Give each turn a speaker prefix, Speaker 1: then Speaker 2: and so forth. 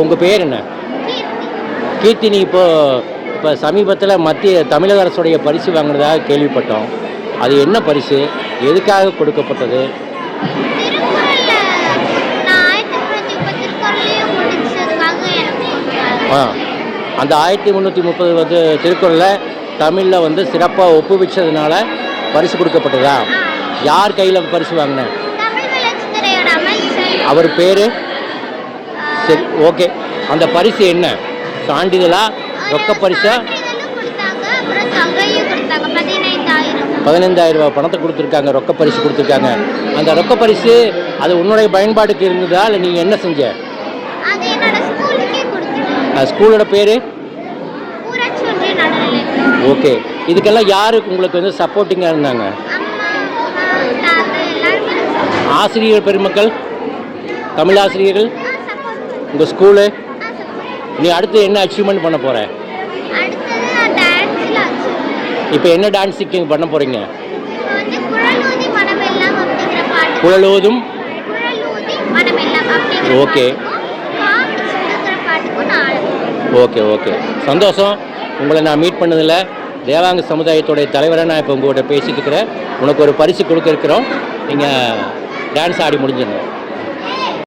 Speaker 1: உங்கள் பேர் என்ன? கீர்த்தி நீ இப்போ இப்போ சமீபத்தில் மத்திய தமிழக அரசுடைய பரிசு வாங்கினதாக கேள்விப்பட்டோம். அது என்ன பரிசு? எதுக்காக கொடுக்கப்பட்டது. ஆ அந்த ஆயிரத்தி முந்நூற்றி முப்பது வந்து திருக்குறளில் தமிழில் வந்து சிறப்பாக ஒப்புவிச்சதுனால பரிசு கொடுக்கப்பட்டதா? யார் கையில் பரிசு வாங்கினேன் அவர் பேர்? சரி ஓகே. அந்த பரிசு என்ன? சான்றிதழா? ரொக்க பரிசா?
Speaker 2: பதினைந்தாயிரம்.
Speaker 1: ரூபாய் பணத்தை கொடுத்துருக்காங்க ரொக்க பரிசு கொடுத்துருக்காங்க. அந்த ரொக்க பரிசு அது உன்னுடைய பயன்பாட்டுக்கு இருந்ததா? இல்லை நீங்கள் என்ன செஞ்ச? ஸ்கூலோட பேர்? ஓகே. இதுக்கெல்லாம் யார் உங்களுக்கு வந்து சப்போர்ட்டிங்காக இருந்தாங்க? ஆசிரியர் பெருமக்கள்? தமிழ் ஆசிரியர்கள்? உங்கள் ஸ்கூலு நீ அடுத்து என்ன அச்சீவ்மெண்ட் பண்ண போகிற இப்போ என்ன டான்ஸுக்கு பண்ண போகிறீங்க குழலோதும் ஓகே. Okay okay. சந்தோஷம். உங்களை நான் மீட் பண்ணதில் தேவாங்க சமுதாயத்துடைய தலைவரை நான் இப்போ உங்கள்கிட்ட பேசிட்டு இருக்கிறேன். உனக்கு ஒரு பரிசு கொடுக்க இருக்கிறோம். நீங்கள் டான்ஸ் ஆடி முடிஞ்சிடணும்.